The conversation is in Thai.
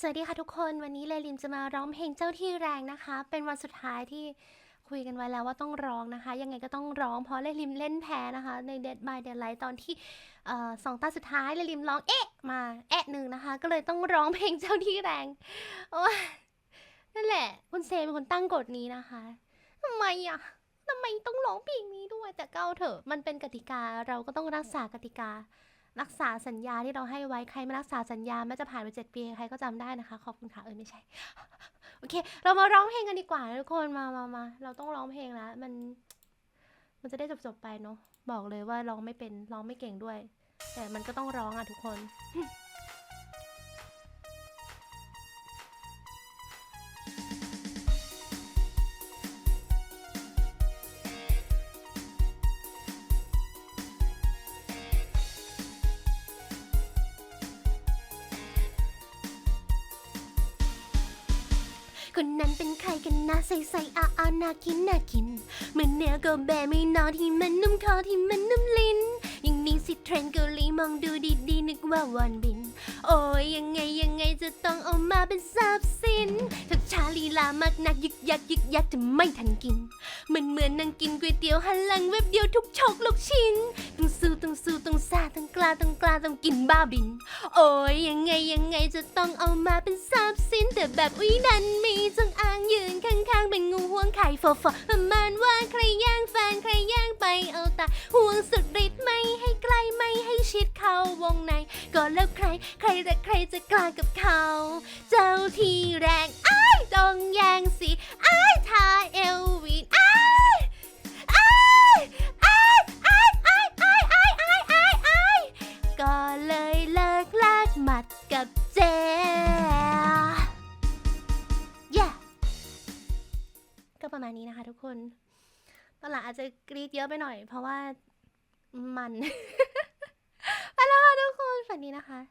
สวัสดีค่ะทุกคนวันนี้เลลิมจะมาร้องเพลงเจ้าที่แรงนะคะ เป็นวันสุดท้ายที่คุยกันไว้แล้วว่าต้องร้องนะคะ ยังไงก็ต้องร้องเพราะเลลิมเล่นแพ้นะคะ ใน Dead by Daylight ตอนที่สองตาสุดท้ายเลลิมร้องเอ๊ะมาแอะหนึ่งนะคะ ก็เลยต้องร้องเพลงเจ้าที่แรงโอ้นั่นแหละ คุณเซเป็นคนตั้งกฎนี้นะคะทำไมอะทำไมต้องร้องเพลงนี้ด้วยแต่เก้าเถอะมันเป็นกติกาเราก็ต้องรักษากติกา รักษาสัญญาที่เราให้ไว้ใครไม่รักษาสัญญาแม้จะผ่านไปเจ็ดปีใครก็จำได้นะคะ ขอบคุณค่ะเออไม่ใช่ โอเค เรามาร้องเพลงกันดีกว่าทุกคนมามามาเราต้องร้องเพลงแล้วมัน มันจะได้จบจบไปเนาะบอกเลยว่าร้องไม่เป็นร้องไม่เก่งด้วย แต่มันก็ต้องร้องอะทุกคน คนนั้นเป็นใครกันนะใส่ใส่อาอาน่ากินน่ากินเหมือนเนื้อก็แบไม่นอที่มันนุ่มคอที่มันนุ่มลิ้นอย่างนี้สิเทรนเกาหลีมองดูดีๆนึกว่าวอนบิน โอ้ยยังไงยังไงจะต้องเอามาเป็นสา ลามากนักยึกยักยึกยักจะไม่ทันกิน เหมือนเหมือนนั่งกินก๋วยเตี๋ยวหันหลังเว็บเดียวทุกชกลูกชิ้นต้องสู้ต้องสู้ต้องซาต้องกล้าต้องกล้าต้องกินบ้าบิน โอ้ยยังไงยังไงจะต้องเอามาเป็นทรัพย์สินแต่แบบอุ้ยนั้นมีจงอางยืนข้างๆเป็นงูห่วงไข่ฟอฟอประมาณว่าใครแย่งแฟนใครแย่งไปเอาต่ห่วงสุดฤทธิ์ไม่ให้ใกล้ไม่ให้ชิดเข้าวงในก็แล้วใคร ใครแต่ใครจะกล้ากับเขา เจ้าที่แรงอ้า ยต้องแย่งสิอ้ายทาเอลวินอ้ายอ้ายอ้ายอ้ายอ้ายอ้ายอ้ายอ้ายอ้ายอ้ายก็เลยเลิกลากหมัดกับเจ yeah ก็ประมาณนี้นะคะทุกคนตอนหลังอาจจะกรีดเยอะไปหน่อย เพราะว่ามัน ไปแล้วค่ะทุกคนฝันดีนะคะ